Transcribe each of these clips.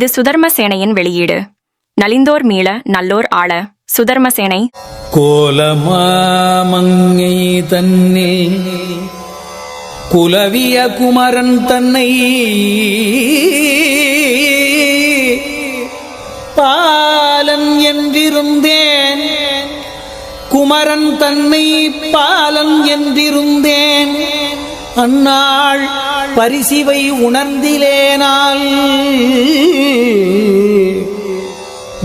இது சுதர்மசேனையின் வெளியீடு. நலிந்தோர் மீள நல்லோர் ஆள சுதர்ம சேனை. கோலமாமங்கை தன்னில் குலவிய குமரன் தன்னை பாலன் என்றிருந்தேன். குமரன் தன்னை பாலன் என்றிருந்தேன். அந்நாள் பரிசிவை உணர்ந்திலேனால்.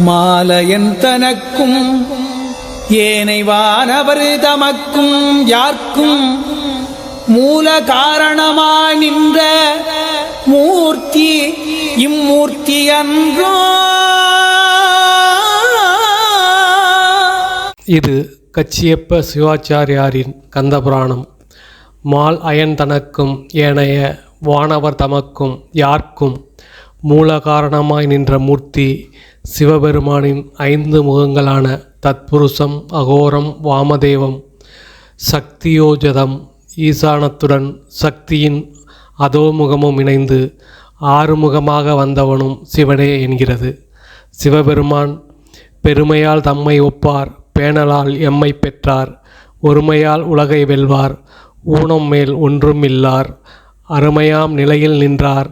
மாலையன் தனக்கும் ஏனைவானவர் தமக்கும் யார்க்கும் மூல காரணமாய் நின்ற மூர்த்தி இம்மூர்த்தி அன்றோ. இது கச்சியப்ப சிவாச்சாரியாரின் கந்தபுராணம். மால் அயன் தனக்கும் ஏனைய வானவர் தமக்கும் யார்க்கும் மூல காரணமாய் நின்ற மூர்த்தி சிவபெருமானின் ஐந்து முகங்களான தத்புருஷம் அகோரம் வாமதேவம் சக்தியோஜதம் ஈசானத்துடன் சக்தியின் அதோமுகமும் இணைந்து ஆறுமுகமாக வந்தவனும் சிவனே என்கிறது. சிவபெருமான் பெருமையால் தம்மை ஒப்பார் பேணலால் எம்மை பெற்றார் ஒருமையால் உலகை வெல்வார் ஊனம் மேல் ஒன்றும் இல்லார். அருமையாம் நிலையில் நின்றார்.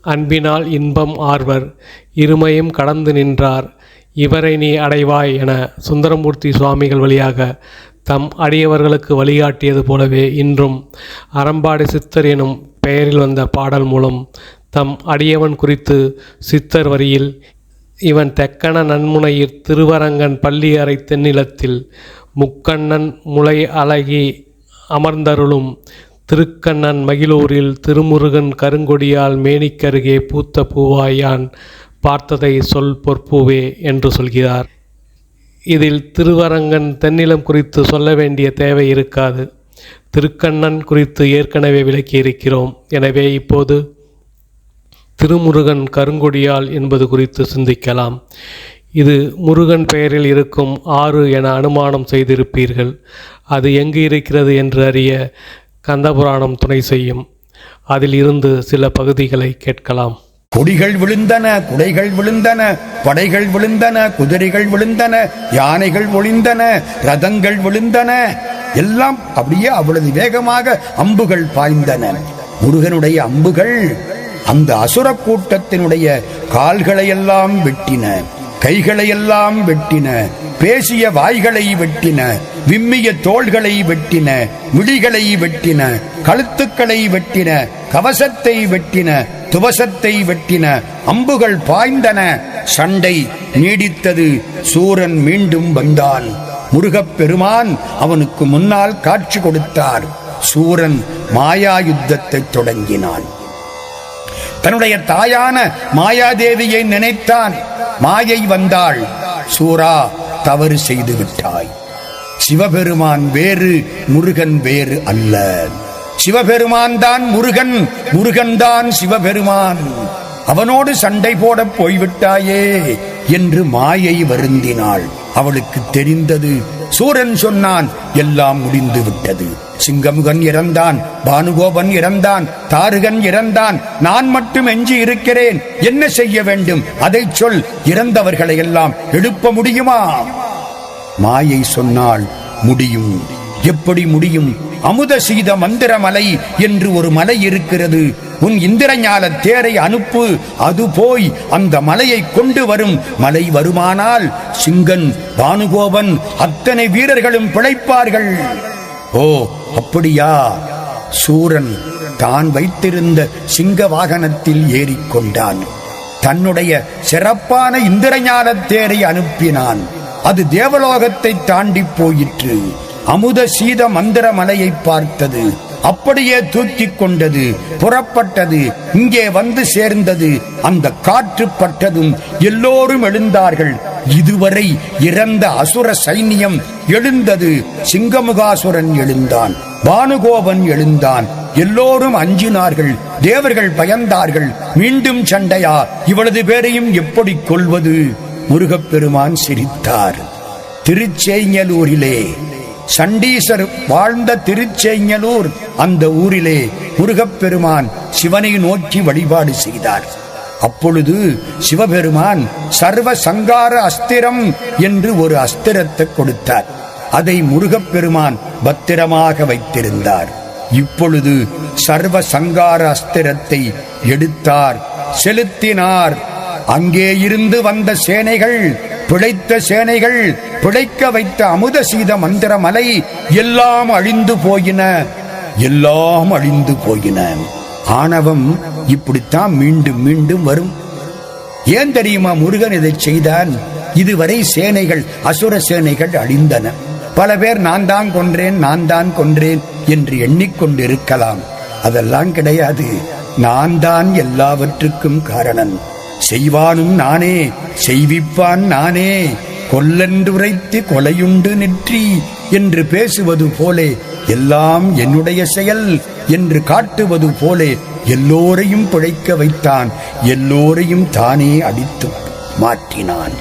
அன்பினால் இன்பம் ஆர்வர். இருமையும் கடந்து நின்றார். இவரை நீ அடைவாய் என சுந்தரமூர்த்தி சுவாமிகள் வழியாக தம் அடியவர்களுக்கு வழிகாட்டியது போலவே இன்றும் அறம்பாடி சித்தர் எனும் பெயரில் வந்த பாடல் மூலம் தம் அடியவன் குறித்து சித்தர் வரியில் இவன் தெக்கன நன்முனையிற் திருவரங்கன் பள்ளி அறை தென்னிலத்தில் முக்கண்ணன் முளை அழகி அமர்ந்தருளும். திருக்கண்ணன் மகிழூரில் திருமுருகன் கருங்கொடியால் மேனிக்கருகே பூத்த பூவாயான் பார்த்ததை சொல் பொற்பூவே என்று சொல்கிறார். இதில் திருவரங்கன் தென்னிலம் குறித்து சொல்ல வேண்டிய தேவை இருக்காது. திருக்கண்ணன் குறித்து ஏற்கனவே விளக்கியிருக்கிறோம். எனவே இப்போது திருமுருகன் கருங்கொடியால் என்பது குறித்து சிந்திக்கலாம். இது முருகன் பெயரில் இருக்கும் ஆறு என அனுமானம் செய்திருப்பீர்கள். அது எங்கு இருக்கிறது என்று அறிய கந்தபுராணம் துணை செய்யும். அதில் இருந்து சில பகுதிகளை கேட்கலாம். கொடிகள் விழுந்தன குடைகள் விழுந்தன படைகள் விழுந்தன குதிரைகள் விழுந்தன யானைகள் ஒளிந்தன ரதங்கள் விழுந்தன. எல்லாம் அப்படியே அவ்வளவு வேகமாக அம்புகள் பாய்ந்தன. முருகனுடைய அம்புகள் அந்த அசுர கூட்டத்தினுடைய கால்களை எல்லாம் வெட்டின. கைகளையெல்லாம் வெட்டின பேசிய வாய்களை வெட்டின விம்மிய தோள்களை வெட்டின விழிகளை வெட்டின கழுத்துக்களை வெட்டின கவசத்தை வெட்டின துவசத்தை வெட்டின அம்புகள் பாய்ந்தன. சண்டை நீடித்தது. சூரன் மீண்டும் வந்தான் முருகப் பெருமான் அவனுக்கு முன்னால் காட்சி கொடுத்தார். சூரன் மாயா யுத்தத்தை தொடங்கினான். தன்னுடைய தாயான மாயாதேவியை நினைத்தான். மாயை வந்தாள் சூரா தவறு செய்து விட்டாய். சிவபெருமான் வேறு முருகன் வேறு அல்ல. சிவபெருமான் தான் முருகன் முருகன் தான் சிவபெருமான். அவனோடு சண்டை போட போய்விட்டாயே என்று மாயை வருந்தினாள். அவளுக்கு தெரிந்தது. சூரன் சொன்னான் எல்லாம் முடிந்து விட்டது சிங்கமுகன் இறந்தான் பானுகோபன் இறந்தான் தாருகன் இறந்தான். நான் மட்டும் எஞ்சி இருக்கிறேன். என்ன செய்ய வேண்டும்? அதை சொல். இறந்தவர்களை எல்லாம் எழுப்ப முடியுமா? மாயை சொன்னால் முடியும். எப்படி முடியும்? அமுத சீத மந்திரமலை என்று ஒரு மலை இருக்கிறது. உன் இந்திரஞால தேரை அனுப்பு. அது போய் அந்த மலையை கொண்டு வரும். மலை வருமானால் சிங்கன் பானுகோபன் அத்தனை வீரர்களும் பிழைப்பார்கள். ஓ அப்படியா? சூரன் தான் வைத்திருந்த சிங்க வாகனத்தில் ஏறிக்கொண்டான். தன்னுடைய சிறப்பான இந்திரஞான தேரை அனுப்பினான். அது தேவலோகத்தை தாண்டி போயிற்று. அமுத சீத மந்திர மலையை பார்த்தது. அப்படியே தூக்கி கொண்டது புறப்பட்டது இங்கே வந்து சேர்ந்தது அந்த காற்று பட்டதும் எல்லோரும் எழுந்தார்கள். இதுவரை இறந்த அசுர சைன்யம் எழுந்தது சிங்கமுகாசுரன் எழுந்தான் பானுகோபன் எழுந்தான் எல்லோரும் அஞ்சினார்கள் தேவர்கள் பயந்தார்கள் மீண்டும் சண்டையா இவளது பேரையும் எப்படி கொள்வது முருகப்பெருமான் சிரித்தார் திருச்செய்ஞலூரிலே சண்டீசர் வாழ்ந்த திருச்செங்கலூர் அந்த ஊரிலே முருகப்பெருமான் சிவனை நோக்கி வழிபாடு செய்தார். அப்பொழுது சிவபெருமான் சர்வ சங்கார அஸ்திரம் என்று ஒரு அஸ்திரத்தை கொடுத்தார். அதை முருகப்பெருமான் பத்திரமாக வைத்திருந்தார். இப்பொழுது சர்வ சங்கார அஸ்திரத்தை எடுத்தார் செலுத்தினார். அங்கே இருந்து வந்த சேனைகள் பிழைத்த சேனைகள் பிழைக்க வைத்த அமுத சீத மந்திர மலை எல்லாம் அழிந்து போயின எல்லாம் அழிந்து போயின. ஆணவம் இப்படித்தான் மீண்டும் மீண்டும் வரும். ஏன் தெரியுமா முருகன் இதை செய்தான்? இதுவரை சேனைகள் அசுர சேனைகள் அழிந்தன. பல பேர் நான் தான் கொன்றேன் நான் தான் கொன்றேன் என்று எண்ணிக்கொண்டிருக்கலாம். அதெல்லாம் கிடையாது. நான் தான் எல்லாவற்றுக்கும் காரணன். செய்வானும் நானே செய்விப்பான் நானே. கொல்லென்றுரைத்து கொலையுண்டு நெற்றி என்று பேசுவது போலே எல்லாம் என்னுடைய செயல் என்று காட்டுவது போலே எல்லோரையும் பிழைக்க வைத்தான். எல்லோரையும் தானே அடித்து மாற்றினான்.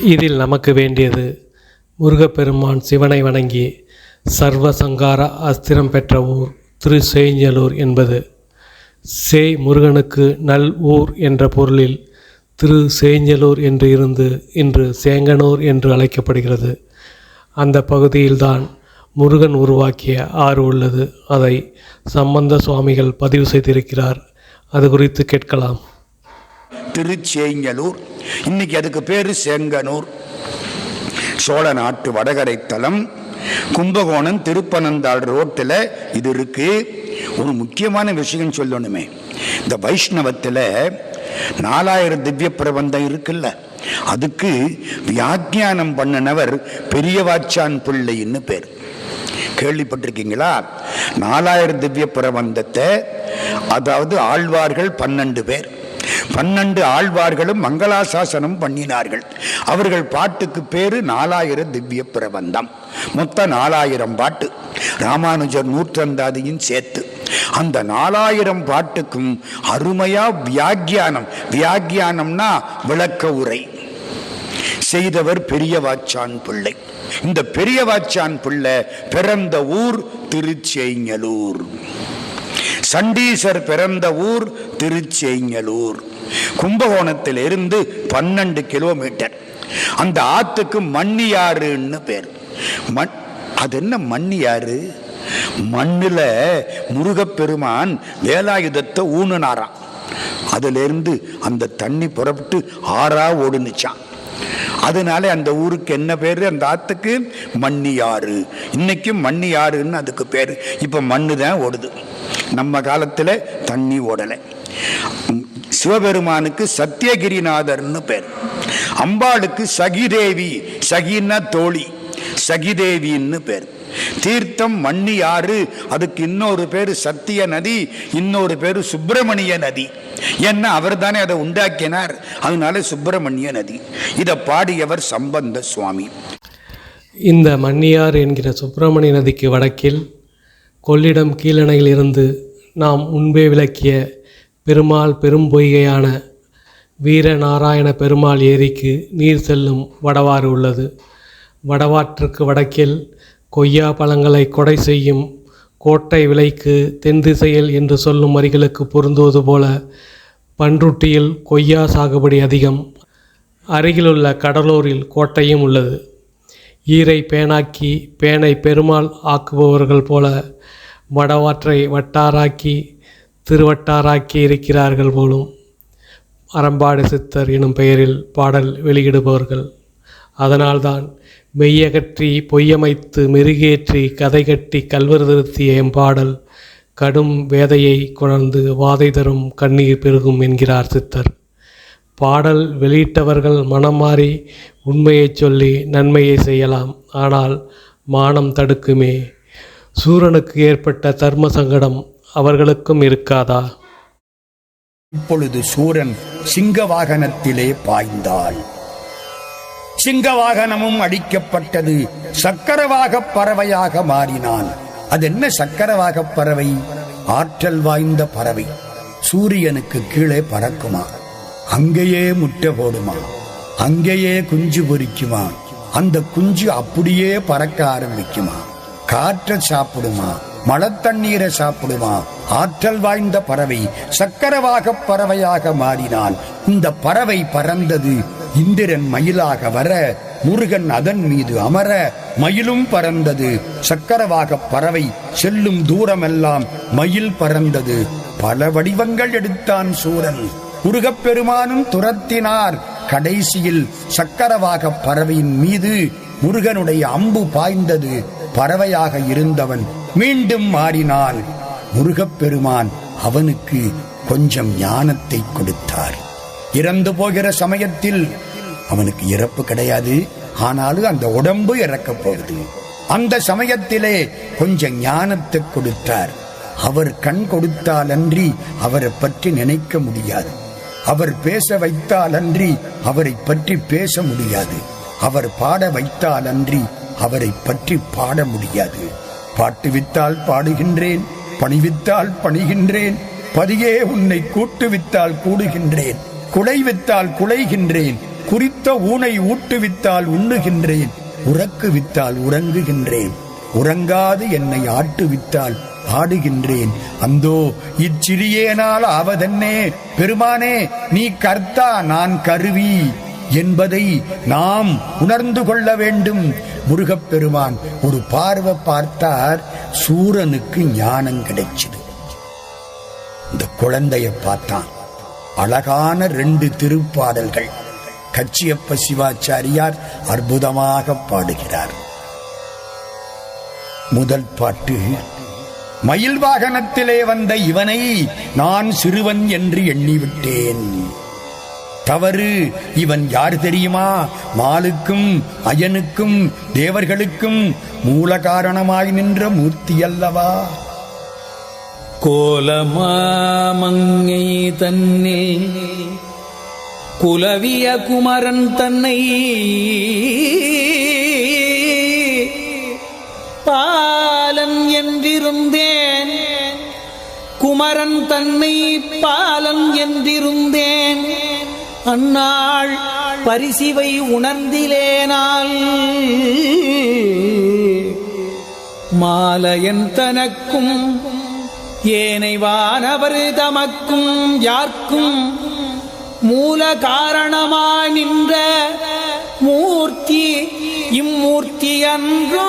இதில் நமக்கு வேண்டியது முருகப்பெருமான் சிவனை வணங்கி சர்வ சங்கார அஸ்திரம் பெற்ற ஊர் திருச்செஞ்சலூர் என்பது. சே முருகனுக்கு நல் ஊர் என்ற பொருளில் திரு சேஞ்சலூர் என்று இருந்து இன்று சேங்கனூர் என்று அழைக்கப்படுகிறது. அந்த பகுதியில்தான் முருகன் உருவாக்கிய ஆறு உள்ளது. அதை சம்பந்த சுவாமிகள் பதிவு செய்திருக்கிறார். அது குறித்து கேட்கலாம். திருச்சேங்கலூர். இன்னைக்கு அதுக்கு பேர் சேங்கனூர். சோழ நாட்டு வடகரை தலம் கும்பகோணம் திருப்பனந்தாள் ரோட்டில் இது இருக்குது ஒரு முக்கியமான விஷயம் சொல்லணுமே. இந்த வைஷ்ணவத்தில் நாலாயிரம் திவ்ய பிரபந்தம் இருக்குல்ல. அதுக்கு வியாக்கியானம் பண்ணினவர் பெரியவாச்சான் பிள்ளைன்னு பேர். கேள்விப்பட்டிருக்கீங்களா? நாலாயிரம் திவ்ய பிரபந்தத்தை அதாவது ஆழ்வார்கள் பன்னெண்டு பேர். பன்னெண்டு ஆழ்வார்களும் மங்களாசாசனம் பண்ணினார்கள். அவர்கள் பாட்டுக்கு பேரு நாலாயிரம் திவ்ய பிரபந்தம். மொத்தம் நாலாயிரம் பாட்டு. ராமானுஜர் நூற்றந்தாதியும் சேர்த்து. அந்த நாலாயிரம் பாட்டுக்கும் அருமையா வியாக்கியானம். வியாக்கியானம்னா விளக்க உரை. செய்தவர் பெரியவாச்சான் பிள்ளை. இந்த பெரியவாச்சான் பிள்ளை பிறந்த ஊர் திருச்செங்கலூர் சண்டீசர் பிறந்த ஊர் திருச்செங்கலூர் கும்பகோணத்தில் இருந்து பன்னெண்டு கிலோமீட்டர் அந்த ஆத்துக்கு மண்ணியாறுன்னு பேர். மண் அது என்ன மண்ணியாறு மண்ணில் முருகப்பெருமான் வேலாயுதத்தை ஊனுனாராம். அதிலிருந்து அந்த தண்ணி புறப்பட்டு ஆறா ஓடுனுச்சான் அதனால அந்த ஊருக்கு என்ன பேர்? அந்த ஆத்துக்கு மண்ணியாறு. இன்னைக்கும் மண்ணியாறுன்னு அதுக்கு பேர். இப்போ மண்ணு தான் ஓடுது. நம்ம காலத்தில் தண்ணி ஓடலை. சிவபெருமானுக்கு சத்தியகிரிநாதர்னு பேர். அம்பாளுக்கு சகிதேவி. சகின்னா தோழி. சகிதேவின்னு பேர். தீர்த்தம் மண்ணியாறு அதுக்கு இன்னொரு பேர் சத்திய நதி இன்னொரு பேர் சுப்பிரமணிய நதி. ஏன்னா அவர் தானே அதை உண்டாக்கினார். அதனால சுப்பிரமணிய நதி. இதை பாடியவர் சம்பந்த சுவாமி. இந்த மன்னியார் என்கிற சுப்பிரமணிய நதிக்கு வடக்கில் கொள்ளிடம் கீழணையில் இருந்து நாம் முன்பே விளக்கிய பெருமாள் பெரும்பொய்கையான வீரநாராயண பெருமாள் ஏரிக்கு நீர் செல்லும் வடவாறு உள்ளது. வடவாற்றுக்கு வடக்கில் கொய்யா பழங்களை கொடை செய்யும் கோட்டை விலைக்கு தென் திசையில் என்று சொல்லும் வரிகளுக்கு பொருந்துவது போல பன்ருட்டியில் கொய்யா சாகுபடி அதிகம். அருகிலுள்ள கடலூரில் கோட்டையும் உள்ளது. ஈரை பேனாக்கி பேனை பெருமாள் ஆக்குபவர்கள் போல வடவாற்றை வட்டாராக்கி திருவட்டாராக்கி இருக்கிறார்கள் போலும். அறம்பாடு சித்தர் எனும் பெயரில் பாடல் வெளியிடுபவர்கள். அதனால்தான் மெய்யகற்றி பொய்யமைத்து மெருகேற்றி கதை கட்டி கல்வருதிருத்திய எம்பாடல் கடும் வேதையை கொணர்ந்து வாதை தரும் கண்ணீர் பெருகும் என்கிறார் சித்தர். பாடல் வெளியிட்டவர்கள் மனம் மாறி உண்மையைச் சொல்லி நன்மையை செய்யலாம். ஆனால் மானம் தடுக்குமே. சூரனுக்கு ஏற்பட்ட தர்ம சங்கடம் அவர்களுக்கும் இருக்காதா? இப்பொழுது சூரன் சிங்க வாகனத்திலே பாய்ந்தாள். சிங்க வாகனமும் அடிக்கப்பட்டது. சக்கரவாக பறவையாக மாறினான். அது என்ன சக்கரவாக பறவை? ஆற்றல் வாய்ந்த பறவை. சூரியனுக்கு கீழே பறக்குமா? அங்கேயே முட்டை போடுமா? அங்கேயே குஞ்சு பொரிக்குமா அந்த குஞ்சு அப்படியே பறக்க ஆரம்பிக்குமா? காற்றை சாப்பிடுமா? மழத்தண்ணீரை சாப்பிடுவான் ஆற்றல் வாய்ந்த பறவை சக்கரவாக பறவையாக மாறினான். இந்த பறவை பறந்தது இந்திரன் மயிலாக வர முருகன் அதன் மீது அமர மயிலும் பறந்தது. சக்கரவாக பறவை செல்லும் தூரமெல்லாம் மயில் பறந்தது. பல வடிவங்கள் எடுத்தான் சூரன். முருகப்பெருமானும் துரத்தினார். கடைசியில் சக்கரவாக பறவையின் மீது முருகனுடைய அம்பு பாய்ந்தது. பறவையாக இருந்தவன் மீண்டும் மாறினான். முருகப்பெருமான் அவனுக்கு கொஞ்சம் ஞானத்தை கொடுத்தார். இறந்து போகிற சமயத்தில் அவனுக்கு இறப்பு கிடையாது. ஆனாலும் அந்த உடம்பு இறக்கப் போகுது. அந்த சமயத்திலே கொஞ்சம் ஞானத்தை கொடுத்தார். அவர் கண் கொடுத்தாலன்றி அவரை பற்றி நினைக்க முடியாது. அவர் பேச வைத்தாலன்றி அவரை பற்றி பேச முடியாது. அவர் பாட வைத்தாலன்றி அவரை பற்றி பாட முடியாது. பாட்டு வித்தால் பாடுகின்றேன் பணிவித்தால் பணிகின்றேன் பதியே உன்னை கூட்டுவித்தால் கூடுகின்றேன் குலைவித்தால் குலைகின்றேன் குறித்த ஊனை ஊட்டுவித்தால் உண்ணுகின்றேன் உறக்கு வித்தால் உறங்குகின்றேன். உறங்காது என்னை ஆட்டுவித்தால் ஆடுகின்றேன். அந்தோ இச்சிறியேனால் ஆவதென்னே? பெருமானே நீ கர்த்தா நான் கருவி என்பதை நாம் உணர்ந்து கொள்ள வேண்டும். முருகப்பெருமான் ஒரு பார்வை பார்த்தார் சூரனுக்கு ஞானம் கிடைச்சது. இந்த குழந்தைய பார்த்தான். அழகான ரெண்டு திருப்பாடல்கள். கச்சியப்ப சிவாச்சாரியார் அற்புதமாக பாடுகிறார். முதல் பாட்டு மயில் வாகனத்திலே வந்த இவனை நான் சிறுவன் என்று எண்ணிவிட்டேன். தவறு இவன் யார் தெரியுமா? மாலுக்கும் அயனுக்கும் தேவர்களுக்கும் மூல காரணமாய் நின்ற மூர்த்தி அல்லவா கோலமாமங்கை தன்னில் குலவிய குமரன் தன்னை பாலன் என்றிருந்தேன். குமரன் தன்னை பாலன் என்றிருந்தேன். அந்நாள் பரிசிவை உணர்ந்திலேனால் மாலையன் தனக்கும் ஏனை வானவர் தமக்கும் யார்க்கும் மூல காரணமாய் நின்ற மூர்த்தி இம்மூர்த்தி அன்றோ.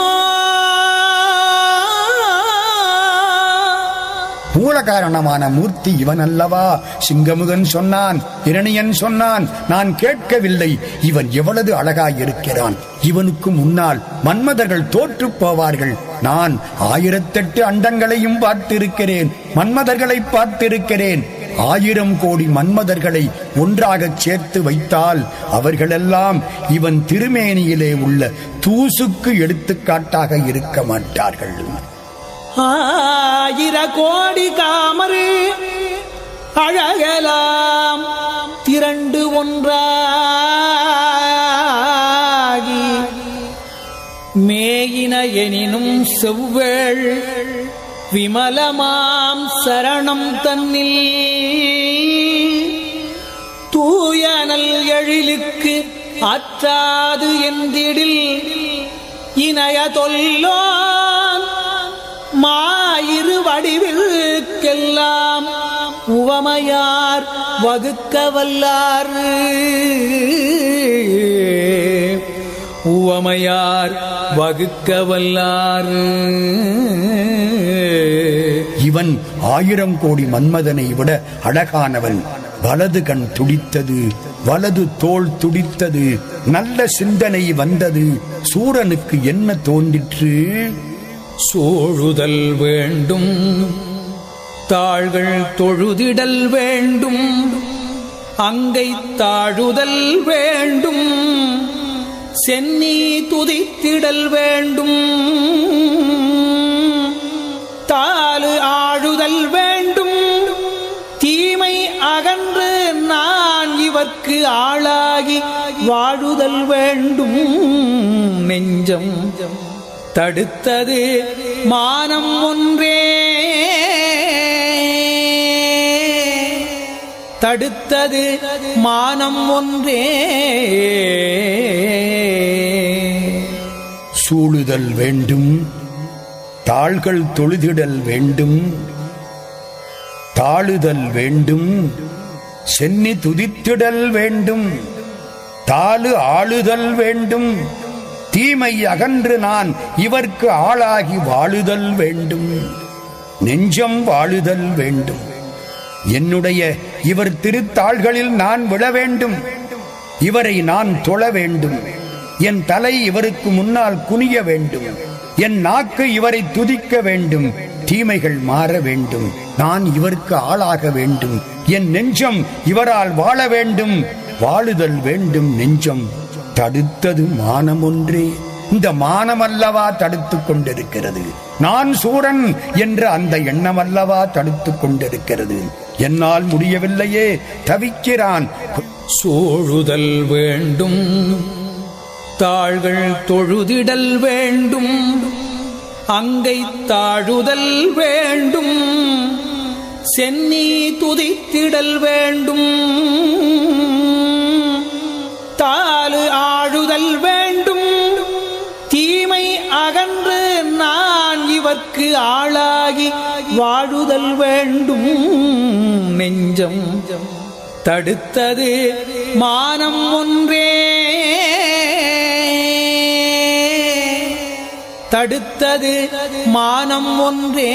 மூல காரணமான மூர்த்தி இவன் அல்லவா சிங்கமுகன் சொன்னான் இரணியன் சொன்னான் நான் கேட்கவில்லை இவன் எவ்வளவு அழகாய் இருக்கிறான் இவனுக்கு முன்னால் மன்மதர்கள் தோற்று போவார்கள். நான் ஆயிரத்தெட்டு அண்டங்களையும் பார்த்திருக்கிறேன் மன்மதர்களை பார்த்திருக்கிறேன். ஆயிரம் கோடி மன்மதர்களை ஒன்றாகச் சேர்த்து வைத்தால் அவர்களெல்லாம் இவன் திருமேனியிலே உள்ள தூசுக்கு எடுத்துக்காட்டாக இருக்க மாட்டார்கள். ஆயிர கோடி காமரு அழகலாம். திரண்டு ஒன்றாகி மேயின எனினும் செவ்வேள் விமலமாம் சரணம் தன்னில். தூயனல் எழிலுக்கு அற்றாது என்றிடில். இணைய தொல்லோன் மாயிரு வடிவிற்கெல்லாம் உவமையார் வகுக்க வல்லாறு. உவமையார் வகுக்க வல்லாறு இவன் ஆயிரம் கோடி மன்மதனை விட அழகானவன். வலது கண் துடித்தது வலது தோள் துடித்தது நல்ல சிந்தனை வந்தது. சூரனுக்கு என்ன தோன்றிற்று? சோழுதல் வேண்டும் தாள்கள் தொழுதிடல் வேண்டும் அங்கை தாழுதல் வேண்டும். சென்னி துதித்திடல் வேண்டும். தாலு ஆழுதல் வேண்டும். தீமை அகன்று நான் இவர்க்கு ஆளாகி வாழுதல் வேண்டும். நெஞ்சம் தடுத்தது மானம் ஒன்றே. தடுத்தது மானம் ஒன்றே. சூழுதல் வேண்டும் தாள்கள் தொழுதிடல் வேண்டும் தாழுதல் வேண்டும் சென்னி துதித்திடல் வேண்டும் தாழு ஆளுதல் வேண்டும் தீமை அகன்று நான் இவர்க்கு ஆளாகி வாழுதல் வேண்டும் நெஞ்சம் வாழுதல் வேண்டும். என்னுடைய இவர் திருத்தாள்களில் நான் விழ வேண்டும் இவரை நான் தொழ வேண்டும். என் தலை இவருக்கு முன்னால் குனிய வேண்டும். என் நாக்கு இவரை துதிக்க வேண்டும். தீமைகள் மாற வேண்டும். நான் இவருக்கு ஆளாக வேண்டும். என் நெஞ்சம் இவரால் வாழ வேண்டும். வாழுதல் வேண்டும் நெஞ்சம். தடுத்தது மானம் ஒன்றே. இந்த மானம் அல்லவா தடுத்துக் கொண்டிருக்கிறது. நான் சூரன் என்ற அந்த எண்ணம் அல்லவா தடுத்துக் கொண்டிருக்கிறது. என்னால் முடியவில்லையே தவிக்கிறான். சூழுதல் வேண்டும். தாள்கள் தொழுதிடல் வேண்டும். அங்கை தாழுதல் வேண்டும். சென்னி துதித்திடல் வேண்டும். தாலு ஆழுதல் வேண்டும். தீமை அகன்று நான் இவர்க்கு ஆளாகி வாழுதல் வேண்டும். நெஞ்சம் தடுத்தது மானம் ஒன்றே தடுத்தது மானம் ஒன்றே.